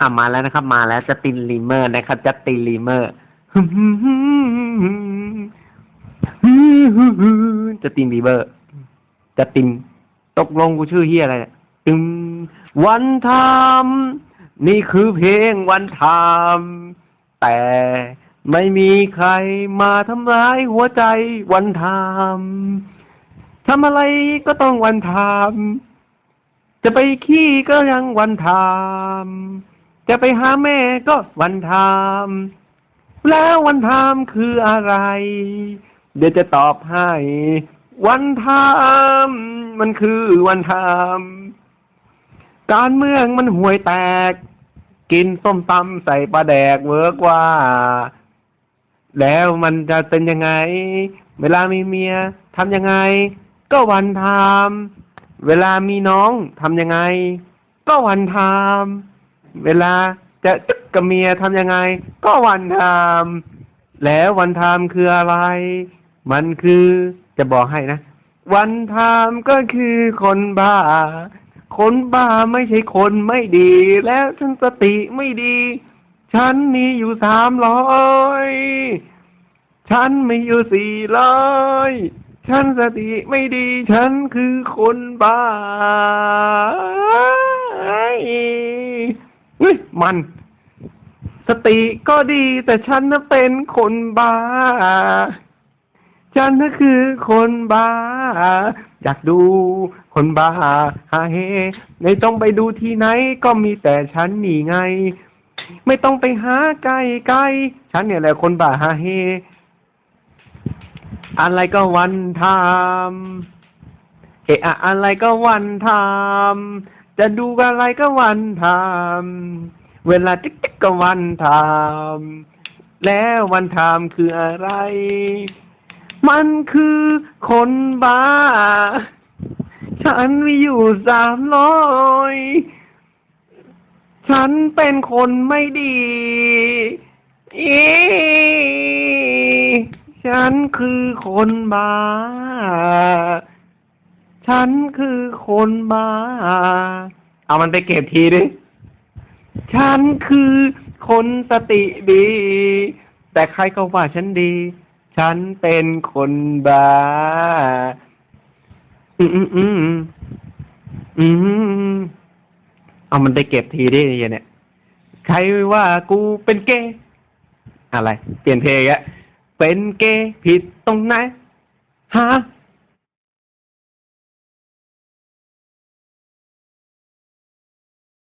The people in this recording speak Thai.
อะมาแล้วนะครับ มาแล้วจัสตินลีเมอร์นะครับจัสตินลีเมอร์จัสตินลีเมอร์จัสติน ตกลงกูชื่อเฮียอะไรเนี่ยตึมวันทามนี่คือเพลงวันทามแต่ไม่มีใครมาทำร้ายหัวใจวันทามทำอะไรก็ต้องวันทามจะไปขี้ก็ยังวันทาม จะไปหาแม่ก็วันทามแล้ววันทามคืออะไร เดี๋ยวจะตอบให้ วันทามมันคือวันทามการเมืองมันห่วยแตก กินส้มตำใส่ปลาแดกเวิร์กว่า แล้วมันจะเป็นยังไง เวลามีเมียทำยังไง ก็วันทามเวลามีน้องทำยังไง ก็วันทาม เวลาจะจึกกับเมียทำยังไง ก็วันทามแล้ววันทามคืออะไร มันคือจะบอกให้นะ วันทามก็คือคนบ้า คนบ้าไม่ใช่คนไม่ดี แล้วฉันสติไม่ดี ฉันมีอยู่สามร้อยฉันมีอยู่สี่ร้อยฉันสติไม่ดี ฉันคือคนบ้าเฮ้ย มัน สติก็ดีแต่ฉันน่ะเป็นคนบ้า ฉันน่ะคือคนบ้า อยากดูคนบ้าฮาเฮไม่ต้องไปดูที่ไหนก็มีแต่ฉันนี่ไง ไม่ต้องไปหาไกลไกลฉันเนี่ยแหละคนบ้าฮาเฮอะไรก็วันทำเอะอะอะไรก็วันทำจะดูอะไรก็วันทำ เวลาติ๊กติ๊กก็วันทำแล้ววันทำคืออะไร มันคือคนบ้า ฉันมีอยู่สามร้อยฉันเป็นคนไม่ดีอีฉันคือคนบ้า ฉันคือคนบ้า เอามันไปเก็บทีดิ ฉันคือคนสติดี แต่ใครก็ว่าฉันดี ฉันเป็นคนบ้า อืมอืมอืมอืมเอามันไปเก็บทีดิไอ้เนี่ย ใครว่ากูเป็นเกย์อะไร เปลี่ยนเพลงอะเป็นเกย์ผิดตรงไหนฮะ